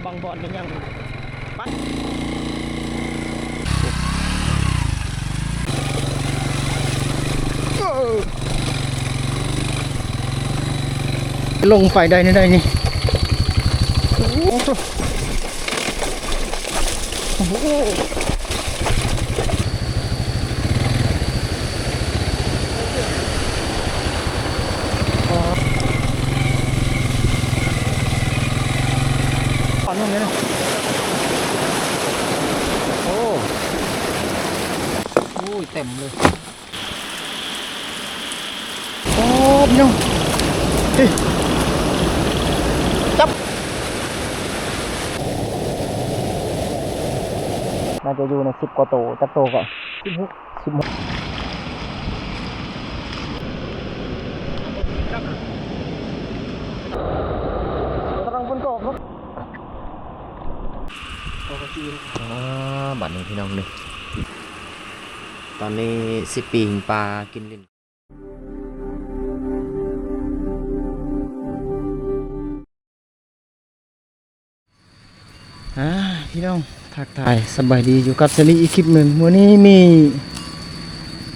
อยู่บางบอนกันยังปัดลงไปได้นี่ได้นี่โอ้โหโอ้โหขอนลงนี้นะโอ้โอ้ยเต็มเลยโอ้พี่น้องเฮ้ยจับ น่าจะอยู่ใน สิบกว่าโตจักโตก่อนสิบหกสิบหกกำลังบนเกาะครับอ่าบัดนี้พี่น้องเลยตอนนี้สิปีงปลากินลินอ่าพี่น้อง ทักทายสบายดีอยู่กับเซรีอีกคลิปหนึ่งวันนี้มี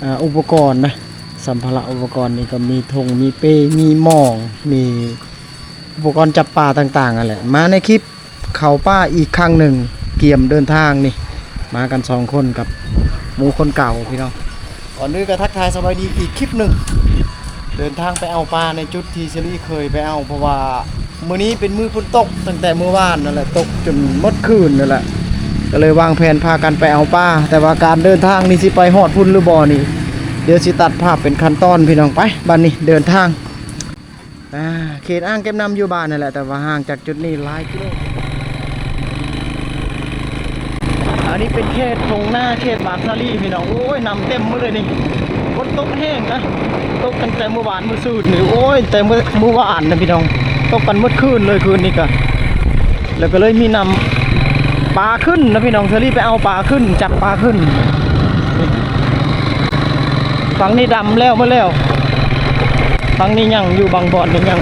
อ,อุปกรณ์นะสัมภาระอุปกรณ์นี่ก็มีธงมีเป้ มีหมอง มีอุปกรณ์จับปลาต่างๆอะแหละมาในคลิปเขาป้าอีกครั้งหนึ่งเกี่ยมเดินทางนี่ มากันสองคนกับหมูคนเก่าพี่น้องก่อนด้วยก็ทักทายสบายดีอีกคลิปหนึ่งเดินทางไปเอาปลาในจุดที่เซรีเคยไปเอาเพราะว่ามื้อนี้เป็นมื้อฝนตกตั้งแต่เมื่อวานนั่นแหละตกจนมดคืนนั่นแหละ ก็เลยวางแผนพากันไปเอาป้า แต่ว่าการเดินทางนี่สิไปฮอดพุ่นหรือบ่อนี่ เดี๋ยวสิตัดภาพเป็นขั้นตอนพี่น้องไปบ้านนี้เดินทางอ่าเขตอ่างเก็บน้ำอยู่บ้านนั่นแหละแต่ว่าห่างจากจุดนี้หลายกิโลอันนี้เป็นเขตตรงหน้าเขตบางสะลีพี่น้องโอ้ยน้ำเต็มมือเลยนี่ฝนตกแห้งนะตกตั้งแต่เมื่อวานเมื่อสูดนี่โอ้ยแต่เมื่อเมื่อวานนะพี่น้องตกกันเมื่อคืนเลยคืนนี้ก็แล้วก็เลยมีน้ำ ปลาขึ้นนะพี่น้องเชอรี่ไปเอาปลาขึ้นจับปลาขึ้นฝั่งนี้ดำแล้วเมื่อแล้วฝั่งนี้ยังอยู่บางบ่อนนี่ยัง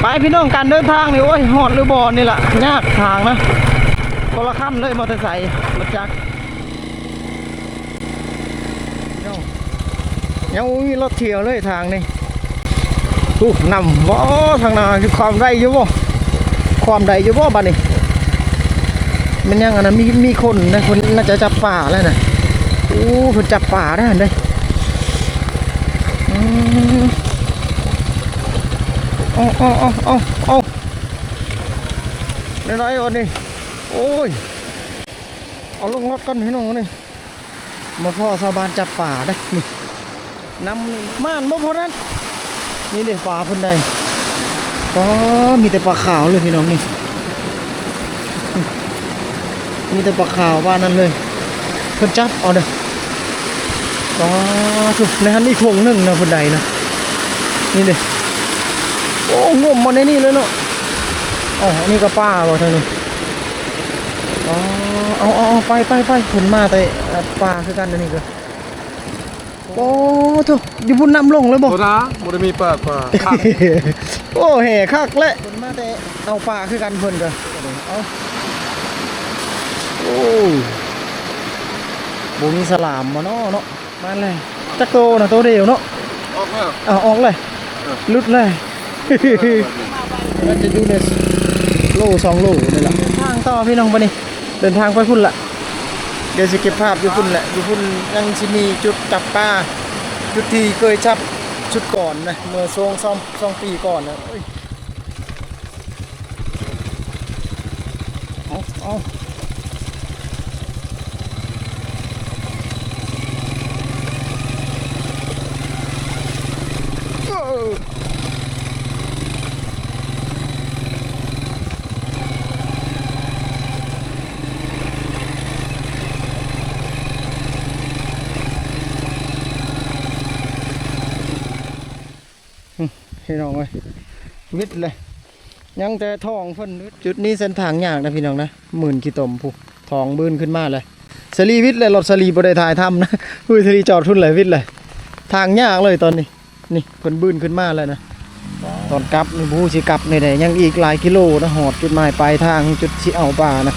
ไปพี่น้องการเดินทางนี่โอ้ยหอดหรือบ่อนนี่แหละยากทางนะคนละขั้นเลยมอเตอร์ไซค์รถจักรพี่ยังบ่มีรถเที่ยวเลยทางนี่อู้นำว้าทางหนาคือความได้อยู่บ่ความได้อยู่บ่บัดนี้ มันยังอันนั้นมีมีคนนะคนน่าจะจับป่าแล้วนะโอ้คนจับป่าได้เห็นได้อืมเอาเอาเอาเอาเอาในไรวันนี้โอ้ยเอาลงรถกันพี่น้องนี่มาพ่อชาวบ้านจับป่าได้นี่นำม่านบ่พอนั้นนี่เด็กป่าเพิ่นได้ก็มีแต่ปลาขาวเลยพี่น้องนี่ มีแต่ปลาขาวว่านั่นเลยเพิ่นจับเอาเด้ออ๋อถูกในฮันนี่คงหนึ่งนะเพิ่นใดนะนี่เลยโอ้งมมาในนี่เลยเนาะอ๋ออันนี่ก็ป้าบ่ทางนี้อ๋อเอาเอาเอาไปไปไปเพิ่นมาแต่ปลาคือกันอันนี้ก็โอ้ถูกอยู่พุ่นน้ำลงเลยบ่โซดาบ่ได้มีเปิดเปิดคักโอ้แห่คักและเพิ่นมาแต่เอาปลาคือกันเพิ่นก็เอา โอ้บ่มีสลามมาเนาะเนาะมาเลยจักโตนะโตเดียวเนาะออกแล้วเอาออกเลยเออหลุดเลยมันจะอยู่ในโลสองโลนี่แหละทางต่อพี่น้องปะนี่เดินทางไปพุ่นละเดี๋ยวสิเก็บภาพอยู่พุ่นแหละอยู่พุ่นยังสิมีจุดจับปลาจุดที่เคยจับชุดก่อนนะเมื่อสองสองสองปีก่อนนะเอ้ยเอาเอาเออ พี่น้องเอ้ยวิทย์เลย ยังแต่ทองเพิ่นจุดนี้เส้นทางยากนะพี่น้องนะหมื่นกิโตมผู้ทองบืนขึ้นมาเลยสลีวิทย์เลยรถสลีบ่ได้ถ่ายทำนะอุ้ยสลีจอดทุนเลยวิทย์เลย ทางยากเลยตอนนี้ นี่เพิ่นบืนขึ้นมาเลยนะตอนกลับนี่บูสิกลับนี่แหละยังอีกหลายกิโลนะหอดจุดหมายปลายทางจุดสิเอาปลานะ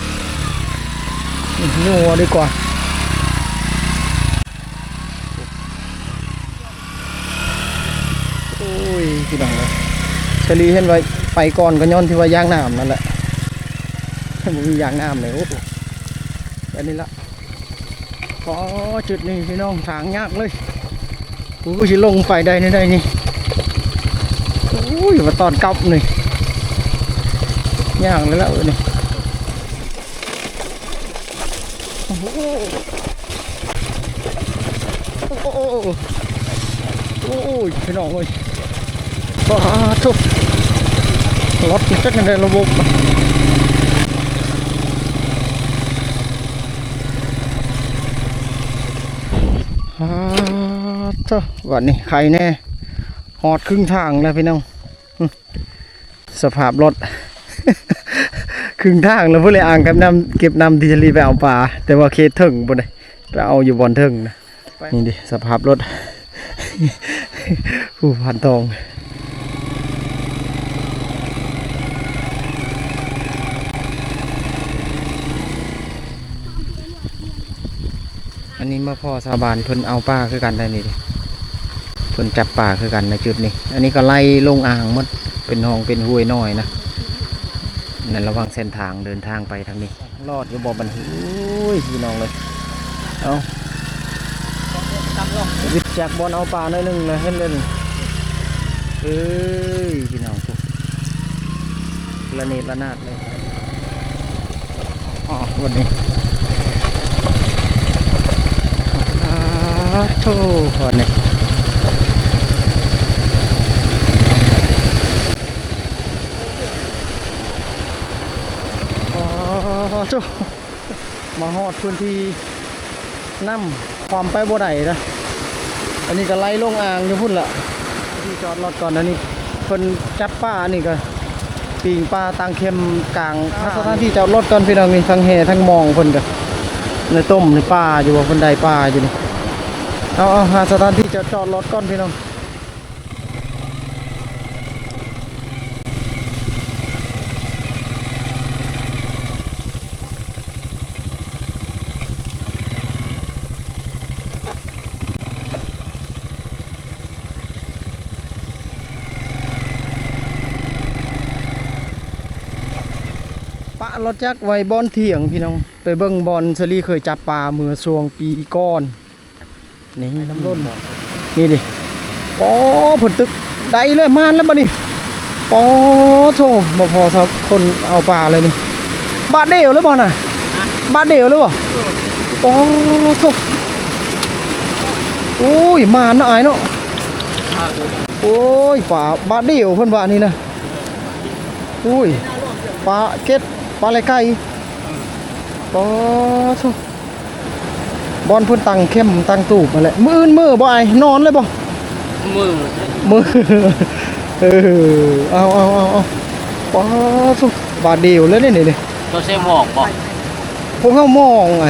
นัวดีกว่า โอ้ย พี่น้องเลยเฉลีเห็นไว้ไปก่อนก็ย้อนที่ว่าย่างน้ำนั่นแหละบ่มียางน้ำเลยโอ้โหอันนี้ละพอจุดนี้พี่น้องทางยากเลยกูก็สิลงไปได้นี่ได้นี่โอ้ยมาตอนกลับนี่ยากเลยล้วนี่โอ้โหโอ้โหโอ้ยพี่น้องเอ้ย ว้าทุกรถจักรในระบบฮ่าทุกวันนี้ใครแน่หอดครึ่งทางแล้วพี่น้องหึสภาพรถ ครึ่งทางแล้วเพื่อเลยอ่างกับน้ำเก็บน้ำที่จะรีไปเอาปลาแต่ว่าเคสถึงบนเลยไปเอาอยู่บนถึงนะนี่ดิสภาพรถ ผู้พันทอง อันนี้ มาพ่อสาบานเพิ่นเอาปลาคือกันได้นี่ดิเพิ่นจับปลาคือกันในจุดนี้ อันนี้ก็ไล่ลงอ่างมดเป็นห้องเป็นห้วยน้อยนะนั่นระวังเส้นทางเดินทางไปทางนี้ รอดอยู่บ่บันหูยพี่น้องเลยเอาวิทย์จากบอลเอาปลาหน่อยหนึงเลยเห็นเลยนี่เอ้ยพี่น้องพวกระเนระนาดเลยอ๋อวันนี้ อา โธ่ก่อนเนี่ยอาโธ่มาฮอดพื้นที่น้ำความไปบ่ได้นะอันนี้ก็ไล่ลงอ่างอยู่พุ่นละที่จอดรถก่อนอันนี้เพิ่นจับป้านี่ก็ปีงปลาตังเข็มกลางถ้าสถานที่จอดรถก่อนพี่น้องนี่ทั้งแห่ทั้งมองเพิ่นก็ในต้มในป้าอยู่ว่าเพิ่นได้ป้าอยู่นี่ เอาเอาหาสถานที่จะจอดรถก่อนพี่น้องปะรถจักรไว้บอนเถียงพี่น้อง ไปเบิ่งบอลเซรีเคยจับปลาเมื่อช่วงปีก่อน นี่น้ำล้นนี่ดิปอผลตึกได้เลยมานแล้วบ่นี่ปอโธ่บ่พอสักคนเอาปลาเลยนี่บาทเดียวหรือบ่น่ะบาทเดียวหรือบ่ปอโธ่โอ้ยมานเนาะอายเนาะโอ้ยปลาบาทเดียวเพิ่นว่านี่นะโอ้ยปลาเก็ดปลาไหลไก่ปอโธ่ บอลเพุ่นตังเข้มตังตูบมาแหละมืออื่นมือบ่ไอ้นอนเลยบ่มือมือเออเอาเอาเอาเอาป้าสุบาดเดียวเลยนี่นี่นี่เราใช้หมอกบอกพวกเขามองไง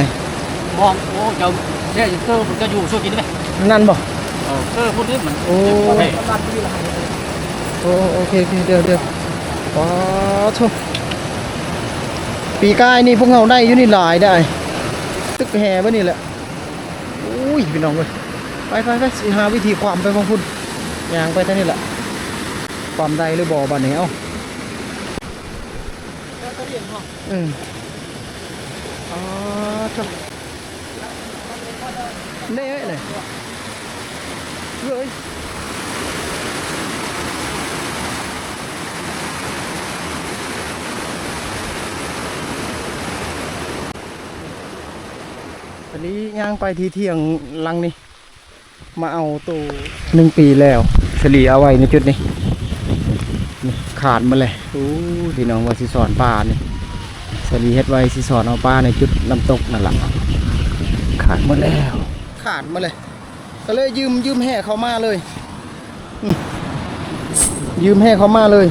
หมอกโอ้เจ้าเนี่ยเตอร์มันก็อยู่ช่วยกินไหมนั่นบ่เออเตอร์พวกนี้มันโอ้เฮ้ยโอ้โอเคโอเคเดี๋ยวเดี๋ยวป้าสุปีกายนี่พวกเขาได้อยู่นี่หลายได้ ตึกแห่บ่นี่แหละ อุ้ยพี่น้องเลยไปไปไปสิหาวิธีความไปของคุณย่างไปท่านี่แหละความใดหรือบ่อบันนี้เอ้าอืมอ๋อจ้ะเน่เลยเลย นี้ย่างไปทีเที่ยงลังนี่มาเอาตัวหนึ่งปีแล้ว เฉลี่ยเอาไว้ในจุดนี้นขาดมาเลยโอ้พี่น้องว่าสิสอนป่านี่สวัสดีเฮ็ดไว้สิสอนเอาปลาในจุดน้ำตกนั่นแหละขาดมดแล้ว ขาดมาเลย ก็เลยยืมยืมแห่เขามาเลย ยืมแห่เขามาเลย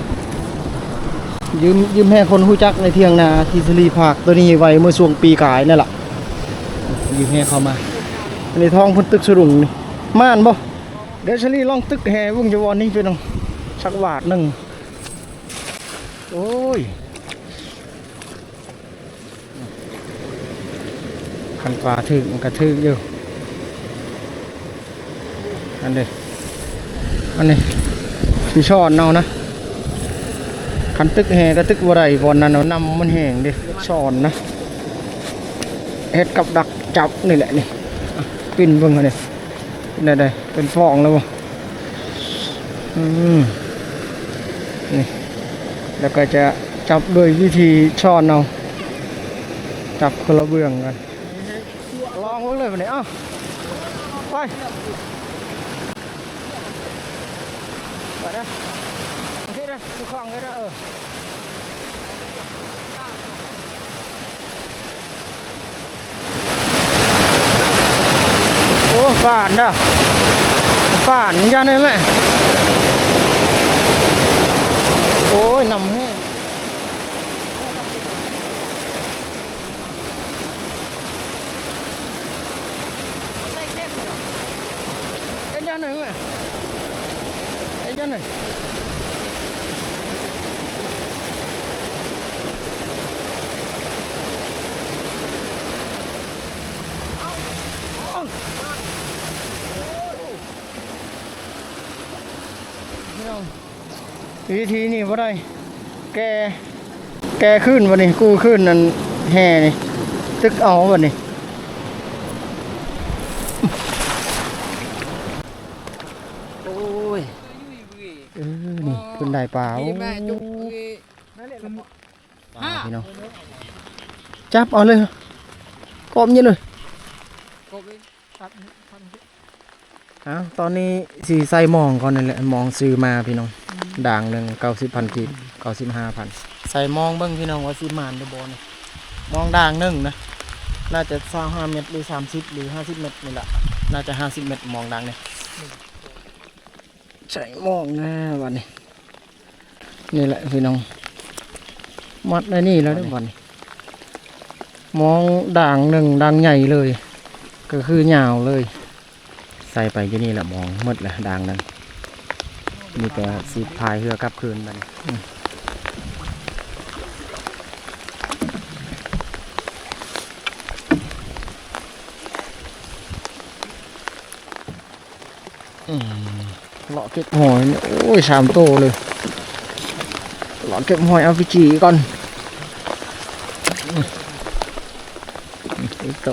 ยืมยืมแห่คนหู้จักในเที่ยงนาที่สลีภาคตัวนี้ไว้เมื่อช่วงปีกายนั่นแหละ ยืมแห่เขามา อันนี้ท้องพุ่นตึกสรุงนี่ม่านบ่เดี๋ยวชลีล่องตึกแห่วงจะวอนนี่ไปน้องสักบาทหนึ่งโอ้ยคันปลาถึกกระทึกอยู่อันนี้อันนี้พี่ชอนเอานะคันตึกแห่ก็ตึกบ่ไรบอนนั้นเอานำมันแห้งดิชอนนะ เฮ็ดกับดักจับนี่แหละนี่ปิ่นเบิ่งอันนี้ได้ได้เป็นฟองแล้วบ่อืมนี่แล้วก็จะจับโดยวิธีช้อนเอาจับคนละเบื้องกันลองเบิ่งเลยวันนี้เอ้าไปไปนะโอเคนะดูคลองเลยนะเออ โอ้ฝานเด้อฝานยันเลยแม่โอ้ยนำให้เอ็นยันหน่อยแม่เอ็นยันหน่อยพี่น้อง วิธีนี่ว่าได้ แก แกขึ้นวันนี้กู้ขึ้นนั่นแห่นี่ ตึกเอาวันนี้โอ้ยเออนี่คุณได้ปลาโอ้ปลาพี่น้องจับเอาเลยกบยี่เลย อ้าวตอนนี้สีใส่หมองก่อนนั่นแหละหมองซื้อมาพี่น้องด่างหนึ่งเก้าสิบพันกีบเก้าสิบห้าพันใส่หมองเบิ้งพี่น้องว่าสิมานได้บอนี่มองด่างหนึ่งนะน่าจะสามห้าเมตรหรือสามสิบหรือห้าสิบเมตรนี่แหละน่าจะห้าสิบเมตรมองดังเนี่ยใส่มองนะวันนี้นี่แหละพี่น้องมัดในนี่แล้วเด้อวันนี้มองด่างหนึ่งด่างใหญ่เลย ก็คือยาวเลย ใส่ไปที่นี่แหละมองหมดแหละด่างนั้นมีแต่สีพายเรือกลับคืนมันอืมอืมเลาะเก็บหอยโอ้ยสามโตเลยเลาะเก็บหอยเอาไปจีก่อนอีกโต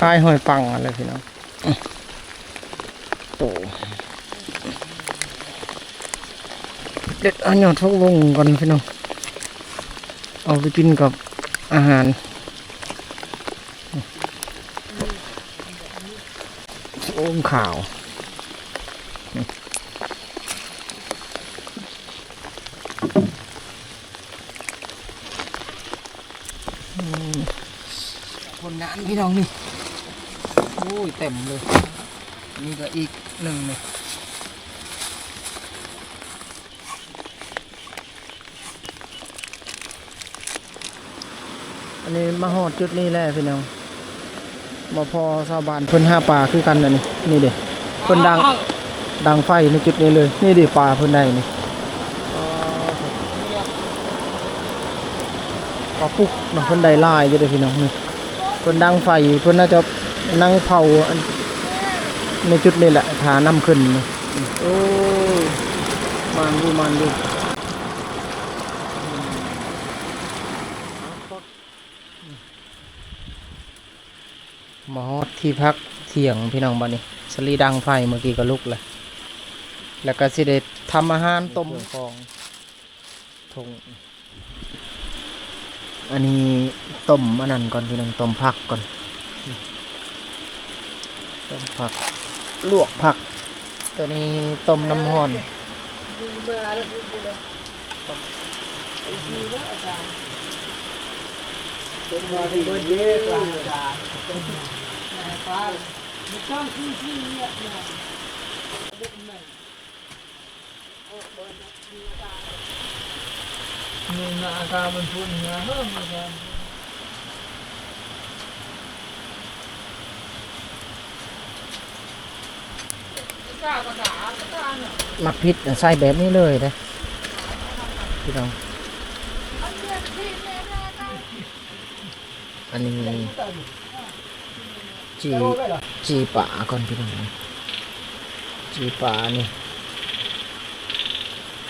คายหอยปังอะไรพี่น้องอืมโตเด็ดอันยอดทกวงก่อนพี่น้อง เอาไปกินกับอาหารโอ้มข่าวอืมคนงานพี่น้องนี่โอ้ยเต็มเลย นี่ก็อีกหนึ่งเลยอันนี้มาหอดจุดนี้แหละพี่น้องบ่พอชาวบ้านเพิ่นหาปลาคือกันนะนี่นี่เด้เพิ่นดังดังไฟในจุดนี้เลย นี่เด้ปลาเพิ่นได้นี่ปลาปุกเนาะเพิ่นได้หลายอยู่เด้อพี่น้องนี่เพิ่นดังไฟเพิ่นน่าจะ นั่งเผาอันในจุดนี้แหละทาน้ำขึ้นนี่โอ้ยมันดูมันดูหมอที่พักเที่ยงพี่น้องบ้านนี้สลีดังไฟเมื่อกี้ก็ลุกเลยแล้วก็สิได้ทำอาหารต้มของทงอันนี้ต้มอันนั้นก่อนพี่น้องต้มผักก่อน ต้มผัก ลวกผัก ตัวนี้ต้มน้ำห่อนมึงอาการมันพุ่นนะเฮ้ยมึง หมักพริษใส่แบบนี้เลยนะพี่น้องอันนี้จีจีป่าก่อนพี่น้องจีป่านี่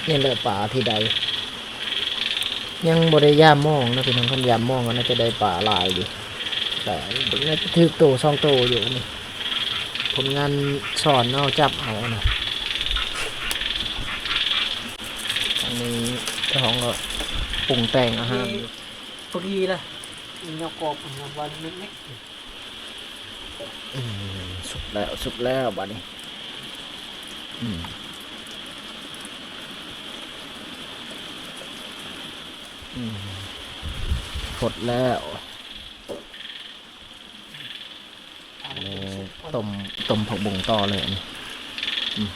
นี่แหละป่าที่ใด ยังบริยามมองนะพี่น้องคันยามมองก็น่าจะได้ป่าลายอยู่แต่น่าจะถือโตสองโตอยู่นี่ ผลงานสอนเอาจับเอานะอันนี้เจ้าของก็ปรุงแต่งอาหารอยู่พอดีเลยเงากรอบวันเล็กอืมสุกแล้วสุกแล้วบัดนี้อืมอืมหดแล้วอันนี้ ต้มต้มผักบุ้งต่อเลยอันนี้อืม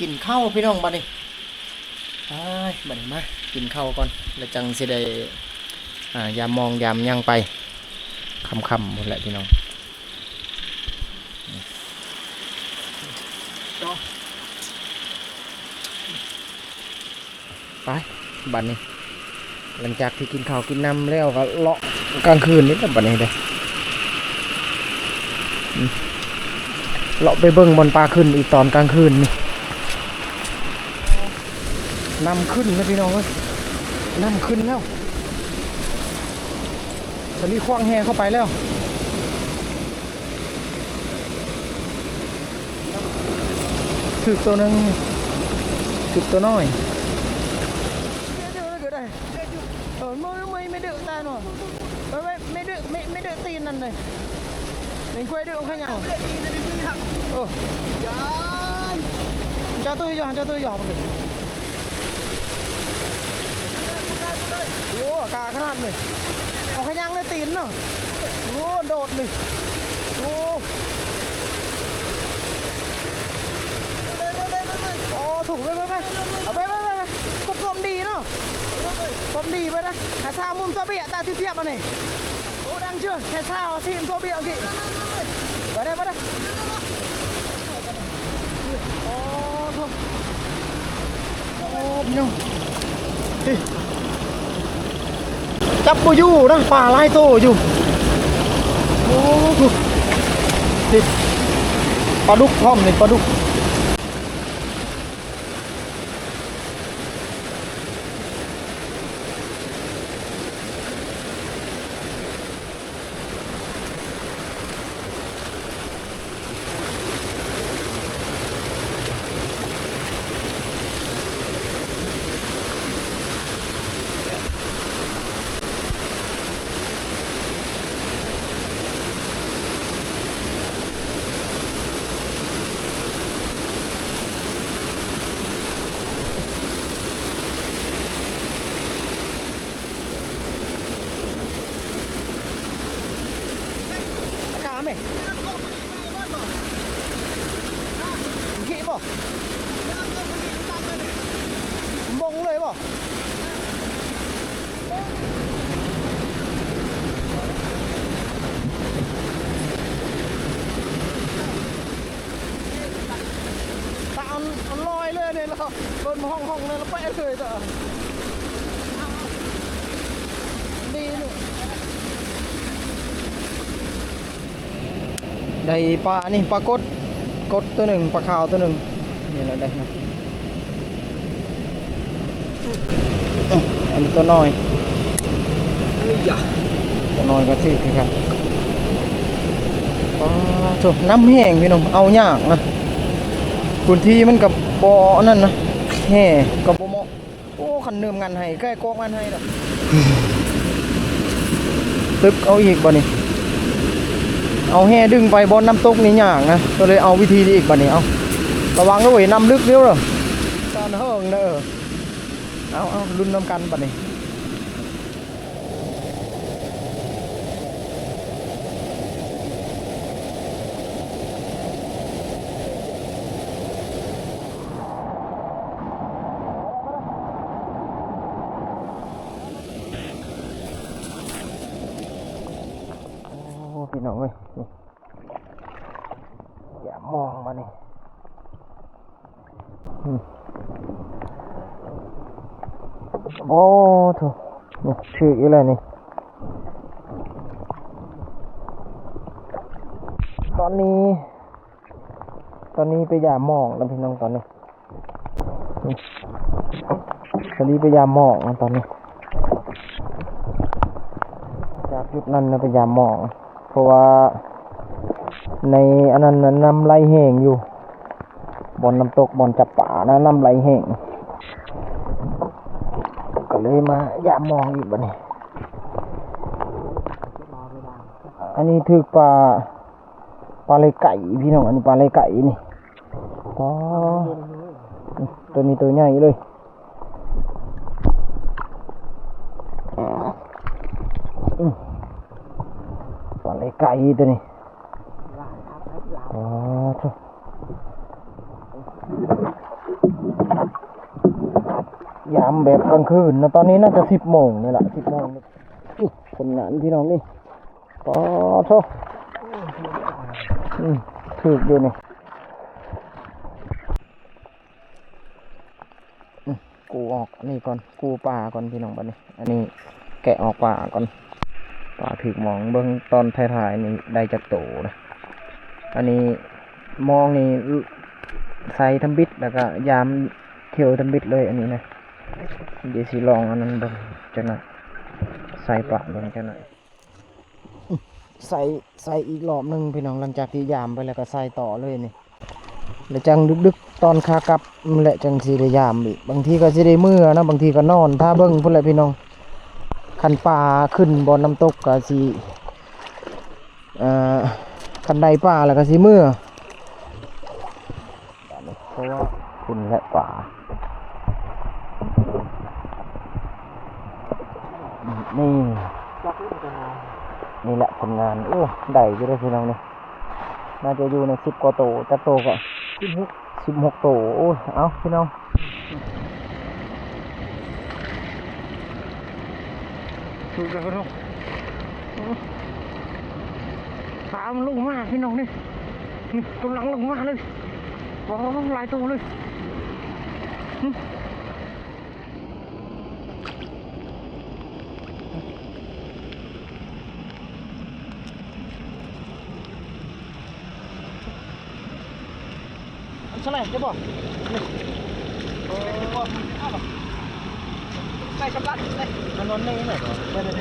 กินข้าวพี่น้องบัดนี้ไปบัดนี้มา กินข้าวก่อน แล้วจังสิได้ ยามมองยามยังไปคำๆหมดแหละพี่น้องไปบัดนี้ หลังจากที่กินข้าวกินน้ำแล้วก็เลาะกลางคืนนี่แหละบัดนี้เด้ออืมเลาะไปเบิ่งบนปลาขึ้นอีกตอนกลางคืนนี่นำขึ้นนะพี่น้องเอ้ยนำขึ้นแล้ว สลีควางแหเข้าไปแล้วถึกตัวหนึ่งถึกตัวน้อยเออไม่ไม่ไม่ดื้อตาหน่อยไม่ไม่ไม่ดื้อไม่ไม่ดื้อตีนนั่นเลยเป็นควายดื้อของข้างยังเออจ้าตัวหยองจ้าตัวหยองเลยโอ้กาขนาดเลย ยังเลยตีนเนาะโอ้โดดเลยโอ้โอ้ถูกไปไปไปเอาไปไปไปกดลมดีเนาะผมดีไปนะแค่ท่ามุมตัวเบี้ยตาที่เทียบมาเนี่ยโอ้ดังเชื่อแค่ท่าทีมตัวเบี้ยโอเคไปได้ไปได้โอ้โหโอ้พี่น้อง จับปูยู่นะป่าไล่โตอยู่โอ้โหเฮ้ยปลาดุกพร้อมเลยปลาดุก ขาไหมขี้ป่ะบงเลยป่ะตามมันล อยเลยเนี่ยเราบนห้องห้องเลยเราไปเลยต่อดีนี่ได้ปลานี่ปลากดกดตัวหนึ่งปลาขาวตัวหนึ่งนี่แหละได้นะอะอันนี้ตัวน้อยตัวน้อยก็ถือครับปลาถูกน้ำแห้งพี่น้องเอายากนะพื้นที่มันกับ บ่อนั่นนะแห่กับบ่เหมาะโอ้ขันเนิมงานให้ใกล้กองงานให้ดอกตึกเอาอีกบ่นี่เอาแห่ดึงไปบนน้ำตกนี่อย่างนะก็เลยเอาวิธีนี้อีกบัดนี้เอาระวังด้วยน้ำลึกเร็วเหรอตอนเฮิงเด้อเอาเอารุ่นน้ำกันบัดนี้ น้องเว้ยนี่อย่ามองมานี่โอ้โถนี่ชื่ออีเลยนี่ ตอนนี้ ตอนนี้ไปยามองแล้วพี่น้องตอนนี้ตอนนี้ไปยามองตอนนี้ จากจุดนั้นนะไปยามหมอง ราะว่า ในอันนั้นน้ำไหลแห้งอยู่บนน้ำตกบนจับป่านะน้ำไหลแห้งก็เลยมาอย่ามองอีกบัดนี้อันนี้ถือปลาปลาไหลไก่พี่น้องอันนี้ปลาไหลไก่นี่ตัวนี้ตัวใหญ่เลยอืมปลาไหลไก่ ตัวนี้อ๋อโถ่ยามแบบกลางคืนนะตอนนี้น่าจะสิบโมงนี่แหละสิบโมงคนงานพี่น้องนี่ปอโทอืมถูกอยู่นี่กูออกนนี่ก่อน กูป่าก่อนพี่น้องบัดนี้ อันนี้แกะออกป่าก่อน ป่าถึกมองเบิ้องตอนท้ายๆนี่ได้จากโตนะ อันนี้มองนี่ใส่ทำบิดแล้วก็ยามเที่ยวทำบิดเลยอันนี้นะเดี๋ยวสิลองอันนั้นเบิ่งจังหน่อยใส่ปะเบิ่งจังหน่อยใส่ใส่อีกรอบหนึ่งพี่น้องหลังจากที่ยามไปแล้วก็ใส่ต่อเลยนี่แล้วจังดึกๆตอนคากลับแหละจังสีได้ยามอีกบางทีก็สิได้เมื่อนะบางทีก็นอนถ้าเบิ้งพุ่นแหละพี่น้อง คันป่าขึ้นบนน้ำตกก็สิอ่อคันใดป่าแล้วก็สิมือเพราะว่าคุณและป่านี่นี่แหละผลงานโอ้ได้อยู่เลยพี่น้องเนี่ยน่าจะอยู่ในสิบกว่าโตจักโตก็สิบหกสิบหกโตโอ้เอาพี่น้อง ถูกแล้วพี่น้องตามลงมาพี่น้องนี่นี่กำลังลงมาเลยว้าหลายตัวเลยใช่ไหมเจะบอก ใส่กำลังเลยมันนอนไม่ไหนก่อนไม่ได้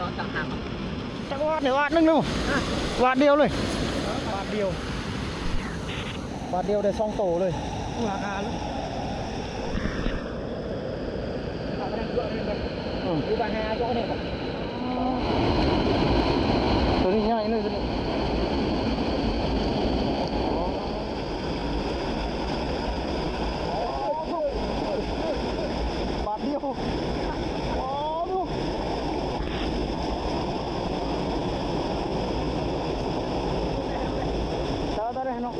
นอนต่างหากจักวาดเดี๋ยววาดหนึงห นึงวาดเดียวเลยวาดเดียววาดเดียวได้สองโตเลยราคาลูกอืมอยู่บ้านหาเจ้าเนี่ยตัวนี้ง่ายเลยตัวนี้บาทเดียวโอ้ดูเจ้าได้เนาะ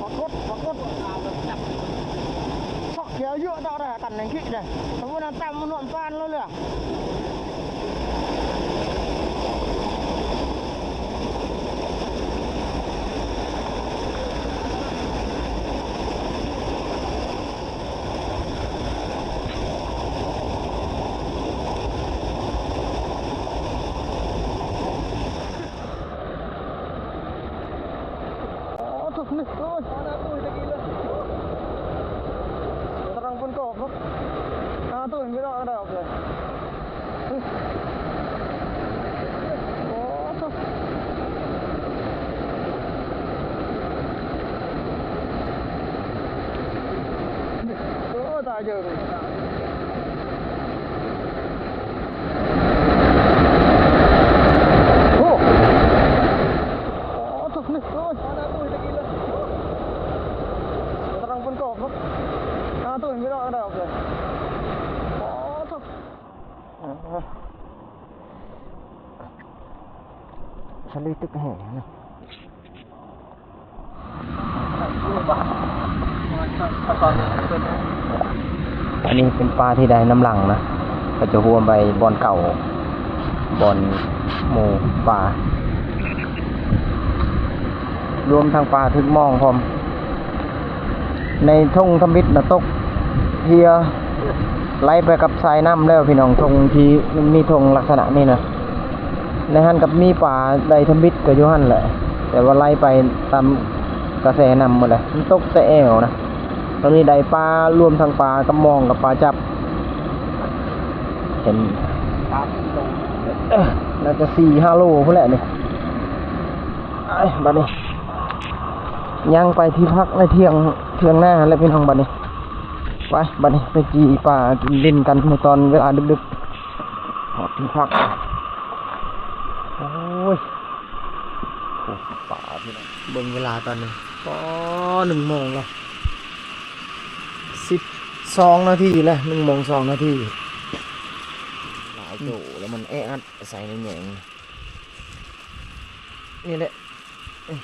ปรากฏปรากฏช็อกเขียวเยอะดอกได้ กันนั่งคิดเลยสมมติน้ำตาลมันนวลปานแล้วเลยโอ้ถูกนี่โอ้ยตรังบนโต๊ะครับอ่าตัวเห็นไม่ได้ก็ได้ออกเลยเฮ้ยโอ้ถูก เยอะโอ้โอ้ทุกนี่โอ้ยน้าตุ้ยตะกี้เลยกำลังบนกอบครับน้าตุ้ยไม่ได้อะไรออกเลยโอ้ทุกทะเลตึกแห่งนะ อันนี้ เป็นปลาที่ได้น้ำหลังนะก็จะรวมไปบอลเก่าบอลหมูปลารวมทางปลาทึกมองพร้อม ในทงทมิตรนะตกเฮียไล่ไปกับสายน้ำแล้วพี่น้องทงที่มีทงลักษณะนี้นะในหันกับมีป่าใดทมิตรก็อยู่หันแหละ แต่ว่าไล่ไปตามกระแสน้ำหมดเลยตกแต่แอวนะ ตอนนี้ได้ปลารวมทั้งปลากระมองกับปลาจับ เห็นน่าจะสี่ห้าโลพุ่นแหละนี่ยไอ้บัดนี้ย่างไปที่พักในเที่ยงเที่ยงหน้าแล้วพี่น้องบัดนี้ไปบัดนี้ไปจีปลากินเล่นกันในตอนเวลาดึกๆหอที่พักโอ้ยโอ้ป่าพี่น้องเบิ่งเวลาตอนนี้ก็หนึ่งโมงแล้ว สิบสองนาทีเลยหนึ่งโมงสองนาทีหลายโจแล้วมันแออัดใส่ในแหงนี่แหละเอ้ย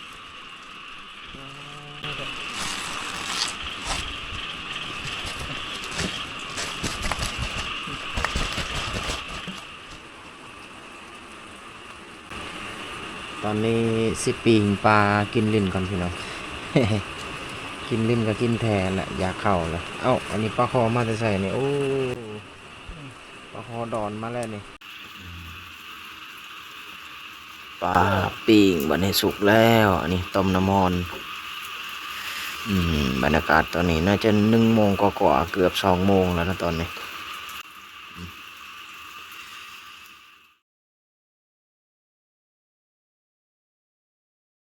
ตอนนี้สิปีงปลากินลิ้นก่อนพี่น้อง กินลิ้นก็กินแทนแหละอยากเข่าเลยเอ้าอันนี้ปลาคอมาจะใส่นี่โอ้ปลาคอดอนมาแล้วนี่ปลาปิ้งบันให้สุกแล้วอันนี้ต้มน้ำมอนอืมบรรยากาศตอนนี้น่าจะหนึ่งโมงกว่าเกือบสองโมงแล้วนะตอนนี้